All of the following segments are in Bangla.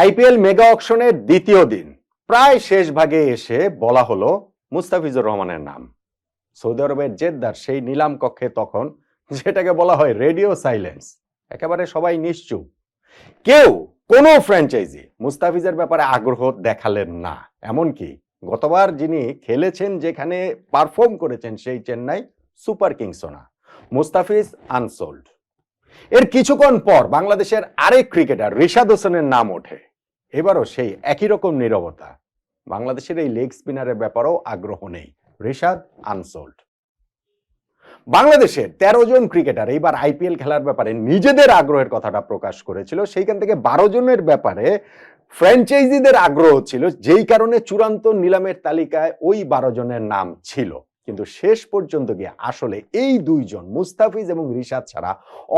আইপিএল মেগা অকশনের দ্বিতীয় দিন। প্রায় শেষ ভাগে এসে বলা হলো মুস্তাফিজুর রহমানের নাম। সৌদি আরবের জেদ্দার সেই নিলাম কক্ষে তখন যেটাকে বলা হয় রেডিও সাইলেন্স। একেবারে সবাই নিশ্চুপ। কেউ, কোনো ফ্র্যাঞ্চাইজি মুস্তাফিজের ব্যাপারে আগ্রহ দেখালেন না। এমনকি গতবার যিনি খেলেছেন, যেখানে পারফর্ম করেছেন সেই চেন্নাই সুপার কিংসও না, মুস্তাফিজ আনসোল্ড। এর কিছুক্ষণ পর বাংলাদেশের আরেক ক্রিকেটার রিশাদ হোসেনের নাম ওঠে। এবারও সেই একই রকম নীরবতা। বাংলাদেশের এই লেগ স্পিনারের ব্যাপারেও আগ্রহ নেই। রিশাদ আনসোল্ড। বাংলাদেশের তেরো জন ক্রিকেটার এইবার আইপিএল খেলার ব্যাপারে নিজেদের আগ্রহের কথাটা প্রকাশ করেছিল। সেইখান থেকে বারো জনের ব্যাপারে ফ্র্যাঞ্চাইজিদের আগ্রহ ছিল। যেই কারণে চূড়ান্ত নিলামের তালিকায় ওই বারো জনের নাম ছিল। কিন্তু শেষ পর্যন্ত গিয়ে আসলে এই দুইজন মুস্তাফিজ এবং রিশাদ ছাড়া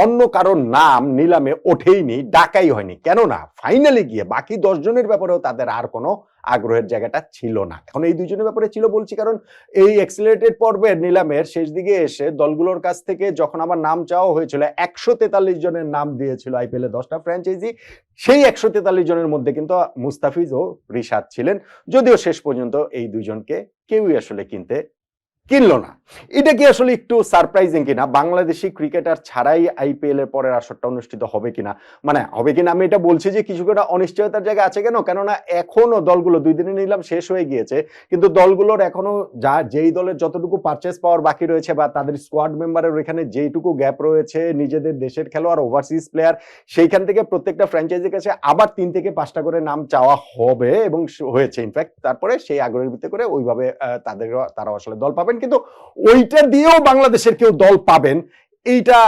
অন্য কারোর নাম নিলামে ওঠেইনি, ডাকাই হয়নি। কেননা ফাইনালে গিয়ে বাকি দশ জনের ব্যাপারেও তাদের আর কোনো আগ্রহের জায়গাটা ছিল না। এখন এই দুইজনের ব্যাপারে ছিল বলছি কারণ এই এক্সিলেটেড পর্বের নিলামের শেষ দিকে এসে দলগুলোর কাছ থেকে যখন আমার নাম চাওয়া হয়েছিল, একশো তেতাল্লিশ জনের নাম দিয়েছিল আইপিএল এ দশটা ফ্র্যাঞ্চাইজি সেই একশো তেতাল্লিশ জনের মধ্যে কিন্তু মুস্তাফিজ ও রিশাদ ছিলেন। যদিও শেষ পর্যন্ত এই দুজনকে কেউই আসলে কিনতে কিনলো না। এটা কি আসলে একটু সারপ্রাইজিং কিনা? বাংলাদেশি ক্রিকেটার ছাড়াই আইপিএল এর পরের আসরটা অনুষ্ঠিত হবে কিনা? মানে হবে কিনা আমি এটা বলছি যে কিছু একটা অনিশ্চয়তার জায়গা আছে কেন? কেননা এখনও দলগুলো দুই দিনে নিলাম শেষ হয়ে গিয়েছে, কিন্তু দলগুলোর এখনও যা যেই দলের যতটুকু পারচেস পাওয়ার বাকি রয়েছে বা তাদের স্কোয়াড মেম্বারের ওইখানে যেইটুকু গ্যাপ রয়েছে, নিজেদের দেশের খেলোয়াড় ওভারসিজ প্লেয়ার সেইখান থেকে প্রত্যেকটা ফ্র্যাঞ্চাইজির কাছে আবার তিন থেকে পাঁচটা করে নাম চাওয়া হবে এবং হয়েছে। ইনফ্যাক্ট তারপরে সেই আগ্রহের ভিত্তি করে ওইভাবে তাদের তারা আসলে দল পাবেন কিন্তু ওইটা দিয়েও বাংলাদেশের কেউ দল পাবেন, এইটা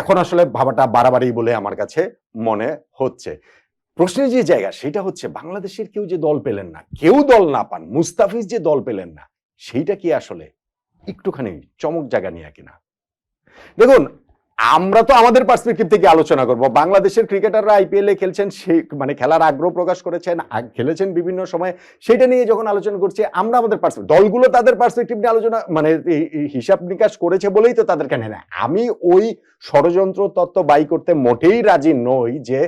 এখন আসলে ভাবাটা বাড়াবাড়ি বলে আমার কাছে মনে হচ্ছে। প্রশ্নের যে জায়গা, সেটা হচ্ছে বাংলাদেশের কেউ যে দল পেলেন না, কেউ দল না পান, মুস্তাফিজ যে দল পেলেন না, সেইটা কি আসলে একটুখানি চমক জায়গা নিয়ে কিনা? দেখুন আমরা তো আমাদের পার্সপেক্টিভ থেকে আলোচনা করব। বাংলাদেশের ক্রিকেটাররা আইপিএল খেলছেন সেই মানে খেলার আগ্রহ প্রকাশ করেছেন খেলেছেন বিভিন্ন সময়। সেটা নিয়ে যখন আলোচনা করছি আমরা আমাদের পার্সপেক্টিভ দলগুলো তাদের পার্সপেক্টিভ নিয়ে আলোচনা মানে হিসাব নিকাশ করেছে বলেই তো তাদেরকে নেয় না। আমি ওই ষড়যন্ত্র তত্ত্ব বাই করতে মোটেই রাজি নই যে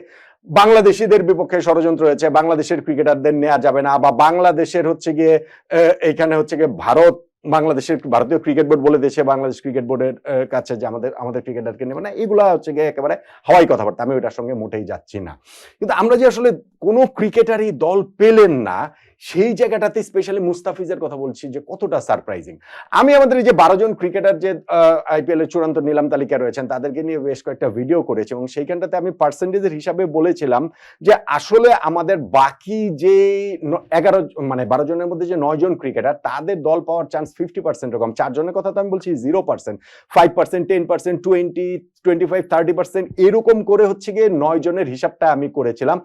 বাংলাদেশিদের বিপক্ষে ষড়যন্ত্র হয়েছে বাংলাদেশের ক্রিকেটারদের নেওয়া যাবে না বা বাংলাদেশের হচ্ছে গিয়ে আহ, এইখানে হচ্ছে গিয়ে ভারত বাংলাদেশের ভারতীয় ক্রিকেট বোর্ড বলে দেশে বাংলাদেশ ক্রিকেট বোর্ডের কাছে যে আমাদের আমাদের ক্রিকেটারকে নেবে না এগুলো হচ্ছে গিয়ে একেবারে হাওয়াই কথাবার্তা। আমি ওইটার সঙ্গে মোটেই যাচ্ছি না। কিন্তু আমরা যে আসলে কোনো ক্রিকেটারই দল পেলেন না সেই জায়গাটাতে স্পেশালি মুস্তাফিজের কথা বলছি যে কতটা সারপ্রাইজিং আমি আমাদের এই যে বারো জন ক্রিকেটার যে আইপিএল এর চূড়ান্ত নিলাম তালিকা রয়েছেন, তাদেরকে নিয়ে বেশ কয়েকটা ভিডিও করেছি এবং সেইখানটাতে আমি পার্সেন্টেজের হিসাবে বলেছিলাম যে আসলে আমাদের বাকি যে এগারো মানে বারো জনের মধ্যে যে নয় জন ক্রিকেটার তাদের দল পাওয়ার চান্স ফিফটি পার্সেন্ট রকম চারজনের কথা তো আমি বলছি zero percent five percent ten percent twenty twenty five thirty percent এরকম করে হচ্ছে গিয়ে নয় জনের হিসাবটা আমি করেছিলাম।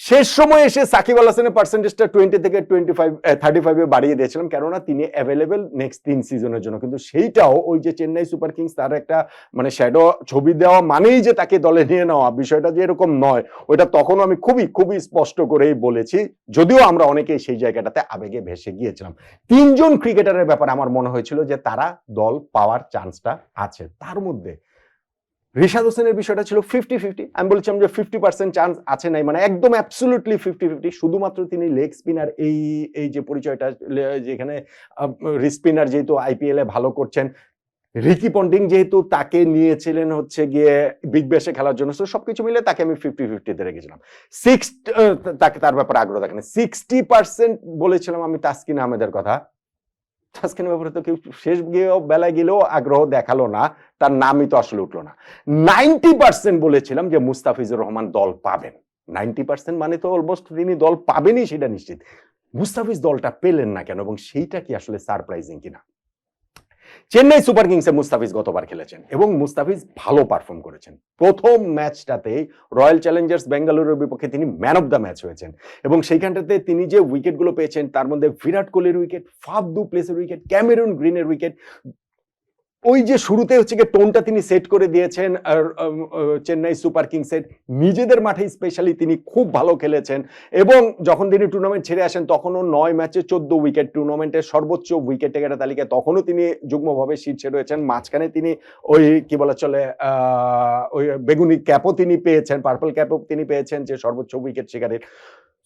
শেষ সময় এসে সাকিব আল হাসানের পার্সেন্টেজটা টোয়েন্টি থেকে টোয়েন্টি ফাইভ থার্টি ফাইভে বাড়িয়ে দিয়েছিলাম কেননা তিনি অ্যাভেলেবেল নেক্সট তিন সিজনের জন্য। কিন্তু সেইটাও ওই যে চেন্নাই সুপার কিংস, তার একটা মানে শ্যাডো ছবি দেওয়া মানেই যে তাকে দলে নিয়ে নেওয়া, বিষয়টা যে এরকম নয়, ওইটা তখনও আমি খুবই খুবই স্পষ্ট করেই বলেছি। যদিও আমরা অনেকেই সেই জায়গাটাতে আবেগে ভেসে গিয়েছিলাম। তিনজন ক্রিকেটারের ব্যাপারে আমার মনে হয়েছিল যে তারা দল পাওয়ার চান্সটা আছে। তার মধ্যে রিশাদ হোসেনের বিষয়টা ছিল ফিফটি ফিফটি আমি বলছিলাম যে ফিফটি পার্সেন্ট চান্স আছে নাই মানে একদম অ্যাবসুলুটলি ফিফটি ফিফটি শুধুমাত্র তিনি লেগ স্পিনার এই এই যে পরিচয়টা যেখানে স্পিনার যেহেতু আইপিএল ভালো করছেন, রিকি পন্ডিং যেহেতু তাকে নিয়েছিলেন হচ্ছে গিয়ে বিগ ব্যাশে খেলার জন্য তো সবকিছু মিলে তাকে আমি ফিফটি ফিফটিতে রেখেছিলাম। সিক্স তাকে তার ব্যাপারে আগ্রহ দেখেন সিক্সটি পার্সেন্ট বলেছিলাম আমি তাসকিন আহমেদের কথা। তাসকিনের ব্যাপারে তো কেউ শেষ গিয়েও বেলায় গেলেও আগ্রহ দেখাল না, তার নামই তো আসলে উঠল না। নাইনটি পার্সেন্ট বলেছিলাম যে মুস্তাফিজুর রহমান দল পাবেন। নাইনটি পার্সেন্ট মানে তো অলমোস্ট তিনি দল পাবেনই, সেটা নিশ্চিত। মুস্তাফিজ দলটা পেলেন না কেন এবং সেইটা কি আসলে সারপ্রাইজিং কিনা? চেন্নাই সুপার কিংসে মুস্তাফিজ গতবার খেলেছেন এবং মুস্তাফিজ ভালো পারফর্ম করেছেন। প্রথম ম্যাচটাতে রয়্যাল চ্যালেঞ্জার্স বেঙ্গালুরুর বিপক্ষে তিনি ম্যান অফ দ্য ম্যাচ হয়েছেন এবং সেইখানটাতে তিনি যে উইকেটগুলো পেয়েছেন, তার মধ্যে বিরাট কোহলির উইকেট ফাফ দু প্লেসের উইকেট ক্যামেরুন গ্রিনের উইকেট ওই যে শুরুতে হচ্ছে গিয়ে টোনটা তিনি সেট করে দিয়েছেন, আর চেন্নাই সুপার কিংসের নিজেদের মাঠে স্পেশালি তিনি খুব ভালো খেলেছেন। এবং যখন তিনি টুর্নামেন্ট ছেড়ে আসেন, তখনও নয় ম্যাচে চোদ্দ উইকেট টুর্নামেন্টের সর্বোচ্চ উইকেট টেকারের তালিকায় তখনও তিনি যুগ্মভাবে শীর্ষে রয়েছেন মাঝখানে তিনি ওই, কি বলা চলে ওই বেগুনি ক্যাপও তিনি পেয়েছেন পার্পল ক্যাপও তিনি পেয়েছেন, যে সর্বোচ্চ উইকেট শিকারের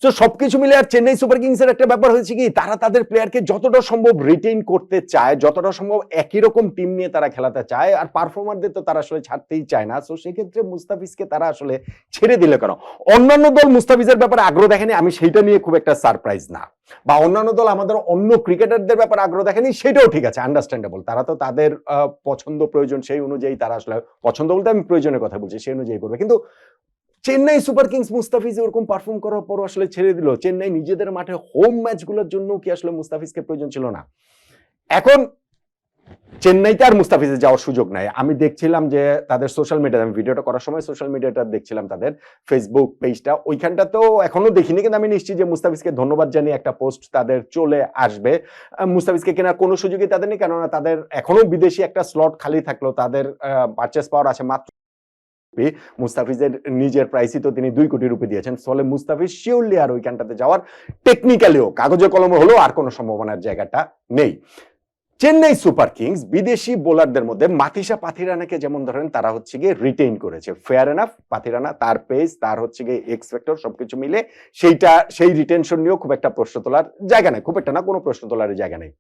তো সবকিছু মিলে আর চেন্নাই সুপার কিংস এর একটা ব্যাপার হয়েছে কি, তারা তাদের প্লেয়ারকে যতটা সম্ভব রিটেইন করতে চায়, যতটা সম্ভব একই রকম টিম নিয়ে তারা খেলাতে চায়, আর পারফর্মারদের তো তারা আসলে ছাড়তেই চায় না। তো সেক্ষেত্রে মুস্তাফিজকে তারা আসলে ছেড়ে দিলে কেন? অন্যান্য দল মুস্তাফিজের ব্যাপারে আগ্রহ দেখেনি, আমি সেইটা নিয়ে খুব একটা সারপ্রাইজ না। বা অন্যান্য দল আমাদের অন্য ক্রিকেটারদের ব্যাপারে আগ্রহ দেখেনি, সেটাও ঠিক আছে আন্ডারস্ট্যান্ডেবল তারা তো তাদের পছন্দ প্রয়োজন সেই অনুযায়ী তারা আসলে, পছন্দ বলতে আমি প্রয়োজনের কথা বলছি, সেই অনুযায়ী করবে। কিন্তু চেন্নাই সুপার কিংস মুস্তাফিজ ওরকম পারফর্ম করার পরও আসলে ছেড়ে দিল। চেন্নাই নিজেদের মাঠে হোম ম্যাচগুলোর জন্য কি আসলে মুস্তাফিজকে প্রয়োজন ছিল না? এখন চেন্নাইতে আর মুস্তাফিজের যাওয়ার সুযোগ নাই। আমি দেখছিলাম যে তাদের সোশ্যাল মিডিয়া আমি ভিডিওটা করার সময় সোশ্যাল মিডিয়াটা দেখছিলাম তাদের ফেসবুক পেজটা ওইখানটাতেও এখনও দেখিনি, কিন্তু আমি নিশ্চিত যে মুস্তাফিজকে ধন্যবাদ জানিয়ে একটা পোস্ট তাদের চলে আসবে। মুস্তাফিজকে কেনার কোনো সুযোগই তাদের নেই, কেননা তাদের এখনও বিদেশি একটা স্লট খালি থাকল তাদের পারচেস পাওয়ার আছে মাত্র রুপি। মুস্তাফিজের নিজের প্রাইসই তো তিনি দুই কোটি রুপি দিয়েছেন। ফলে মুস্তাফিজ শিওরলি আর ওইখানটাতে যাওয়ার টেকনিক্যালিও কাগজে কলমে হলেও আর কোনো সম্ভাবনার জায়গাটা নেই। চেন্নাই সুপার কিংস বিদেশি বোলারদের মধ্যে মাতিসা পাথিরানাকে যেমন ধরেন, তারা হচ্ছে গিয়ে রিটেইন করেছে। ফেয়ার এনাফ পাথিরানা, তার পেস তার হচ্ছে গিয়ে এক্স ফ্যাক্টর সবকিছু মিলে সেইটা, সেই রিটেনশন নিয়েও খুব একটা প্রশ্ন তোলার জায়গা নেই। খুব একটা না, কোনো প্রশ্ন তোলার জায়গা নেই।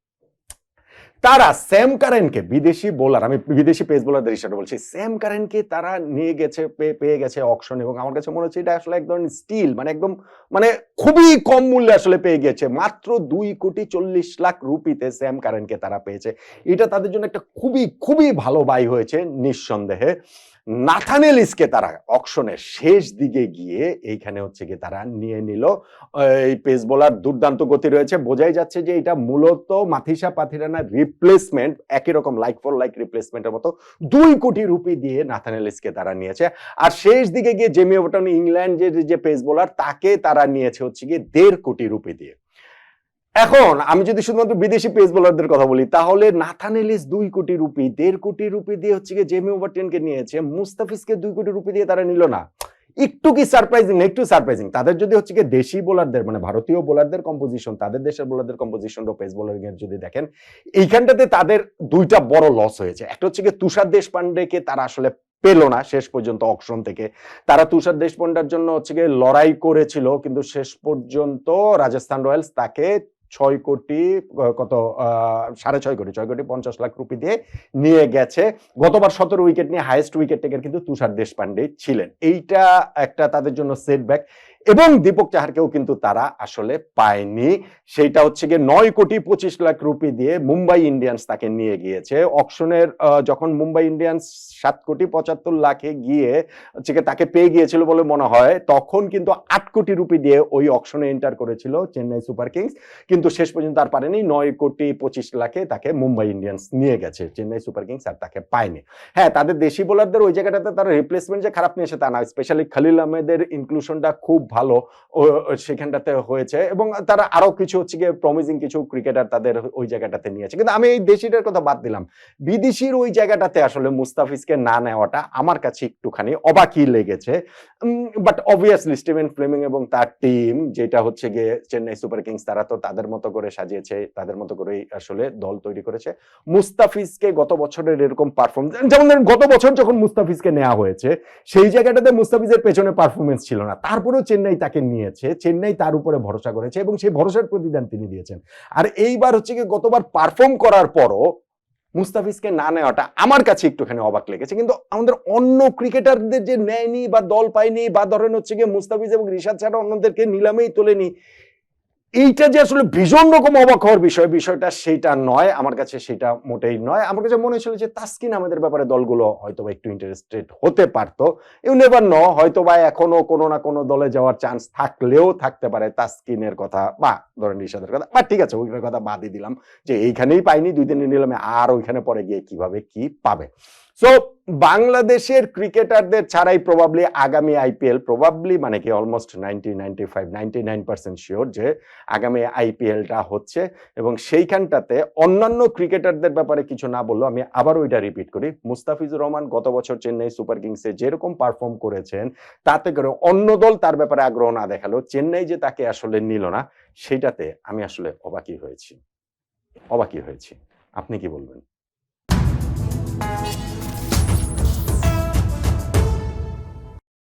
তারা স্যাম কারেনকে বিদেশি বোলার, আমি বিদেশি পেস বোলারদের হিসাবে বলছি, স্যাম কারেনকে তারা নিয়ে গেছে পেয়ে গেছে অকশন এবং আমার কাছে মনে হচ্ছে এটা আসলে একদম স্টিল মানে একদম মানে খুবই কম মূল্যে আসলে পেয়ে গেছে। মাত্র দুই কোটি চল্লিশ লাখ রুপিতে স্যাম কারেনকে তারা পেয়েছে। এটা তাদের জন্য একটা খুবই খুবই ভালো বাই হয়েছে নিঃসন্দেহে। নাথানেলিসকে তারা অকশনের শেষ দিকে গিয়ে এইখানে হচ্ছে গিয়ে তারা নিয়ে নিল। এই পেস বোলার দুর্দান্ত গতি রয়েছে। বোঝাই যাচ্ছে যে এটা মূলত মাথিসা পাথিরানার রিপ্লেসমেন্ট একই রকম লাইক ফর লাইক রিপ্লেসমেন্টের মতো দুই কোটি রুপি দিয়ে নাথানেলিসকে তারা নিয়েছে। আর শেষ দিকে গিয়ে জেমি ওভারটন ইংল্যান্ডের যে পেস বোলার, তাকে তারা নিয়েছে হচ্ছে গিয়ে দেড় কোটি রুপি দিয়ে। এখন আমি যদি শুধুমাত্র বিদেশি পেস বোলারদের কথা বলি, তাহলে নাথান এলিস দুই কোটি রুপি, দেড় কোটি রুপি দিয়ে হচ্ছে গিয়ে জেমি ওভারটেনকে নিয়েছে, মুস্তাফিজকে দুই কোটি রুপি দিয়ে তারা নিল না। একটু কি সারপ্রাইজিং একটু সারপ্রাইজিং তাদের যদি হচ্ছে গিয়ে দেশি বোলারদের মানে ভারতীয় বোলারদের কম্পোজিশন তাদের দেশের বোলারদের কম্পোজিশন ও পেস বোলারিং এর যদি দেখেন, এইখানটাতে তাদের দুইটা বড় লস হয়েছে। একটা হচ্ছে গিয়ে তুষার দেশপান্ডেকে তারা আসলে পেল না শেষ পর্যন্ত অকশন থেকে। তারা তুষার দেশপান্ডার জন্য হচ্ছে গিয়ে লড়াই করেছিল, কিন্তু শেষ পর্যন্ত রাজস্থান রয়্যালস তাকে ছয় কোটি কত সাড়ে ছয় কোটি ছয় কোটি পঞ্চাশ লাখ রুপি দিয়ে নিয়ে গেছে। গতবার সতেরো উইকেট নিয়ে হাইয়েস্ট উইকেট টেকার কিন্তু তুষার দেশপান্ডে ছিলেন। এইটা একটা তাদের জন্য সেটব্যাক এবং দীপক চাহারকেও কিন্তু তারা আসলে পায়নি। সেইটা হচ্ছে গিয়ে নয় কোটি পঁচিশ লাখ রুপি দিয়ে মুম্বাই ইন্ডিয়ান্স তাকে নিয়ে গিয়েছে। অকশনের যখন মুম্বাই ইন্ডিয়ান্স সাত কোটি পঁচাত্তর লাখে গিয়ে হচ্ছে গিয়ে তাকে পেয়ে গিয়েছিল বলে মনে হয়, তখন কিন্তু আট কোটি রুপি দিয়ে ওই অকশনে এন্টার করেছিল চেন্নাই সুপার কিংস। কিন্তু শেষ পর্যন্ত আর পারেনি, নয় কোটি পঁচিশ লাখে তাকে মুম্বাই ইন্ডিয়ান্স নিয়ে গেছে, চেন্নাই সুপার কিংস আর তাকে পায়নি। হ্যাঁ তাদের দেশি বোলারদের ওই জায়গাটাতে তারা রিপ্লেসমেন্ট যে খারাপ নিয়েছে তা না স্পেশালি খালিল আহমেদের ইনক্লুশনটা খুব ভালো সেখানটাতে হয়েছে এবং তারা আরও কিছু হচ্ছে গিয়ে প্রমিজিং কিছু ক্রিকেটার তাদের ওই জায়গাটাতে নিয়েছে কিন্তু আমি এই দেশিটার কথা বাদ দিলাম। বিদেশির ওই জায়গাটাতে আসলে মুস্তাফিজকে না নেওয়াটা আমার কাছে একটুখানি অবাকই লেগেছে। বাট অবভিয়াসলি স্টিভেন ফ্লেমিং এবং তার টিম যেটা হচ্ছে গিয়ে চেন্নাই সুপার কিংস তারা তো তাদের মতো করে সাজিয়েছে, তাদের মতো করেই আসলে দল তৈরি করেছে। মুস্তাফিজকে গত বছরের এরকম পারফরমেন্স যেমন ধরেন গত বছর যখন মুস্তাফিজকে নেওয়া হয়েছে, সেই জায়গাটাতে মুস্তাফিজের পেছনে পারফরমেন্স ছিল না। তারপরেও চেন্নাই তাকে নিয়েছে, চেন্নাই তার উপরে ভরসা করেছে এবং সেই ভরসার প্রতিদান তিনি দিয়েছেন। আর এইবার হচ্ছে কি গতবার পারফর্ম করার পরও মুস্তাফিজকে না নেওয়াটা আমার কাছে একটুখানি অবাক লেগেছে। কিন্তু আমাদের অন্য ক্রিকেটারদের যে নেয়নি বা দল পায়নি বা ধরেন হচ্ছে গিয়ে মুস্তাফিজ এবং রিশাদ ছাড়া অন্যদেরকে নিলামেই তোলেনি এইটা যে আসলে ভীষণ রকম অবাক হওয়ার বিষয়, বিষয়টা সেইটা নয়, আমার কাছে সেটা মোটেই নয়। আমার কাছে মনে হয়েছিল যে তাস্কিন আমাদের ব্যাপারে দলগুলো হয়তো বা একটু ইন্টারেস্টেড হতে পারতো। ইউ নেভার ন হয়তো বা এখনও কোনো না কোনো দলে যাওয়ার চান্স থাকলেও থাকতে পারে তাস্কিনের কথা বা ধরেন রিশাদের কথা। বা ঠিক আছে ওইগুলোর কথা বাদই দিলাম যে এইখানেই পাইনি, দুই দিনের নিলামে আর ওইখানে পরে গিয়ে কীভাবে কি পাবে। সো বাংলাদেশের ক্রিকেটারদের ছাড়াই প্রবাবলি আগামী আইপিএল প্রবাবলি মানে কি almost ninety ninety five ninety nine percent sure যে আগামী আইপিএলটা হচ্ছে এবং সেইখানটাতে অন্যান্য ক্রিকেটারদের ব্যাপারে কিছু না বললেও আমি আবারও এটা রিপিট করি। মুস্তাফিজুর রহমান গত বছর চেন্নাই সুপার কিংসে যেরকম পারফর্ম করেছেন, তাতে করে অন্য দল তার ব্যাপারে আগ্রহ না দেখাল। চেন্নাই যে তাকে আসলে নিল না সেটাতে আমি আসলে অবাকই হয়েছি। অবাকই হয়েছি। আপনি কি বলবেন?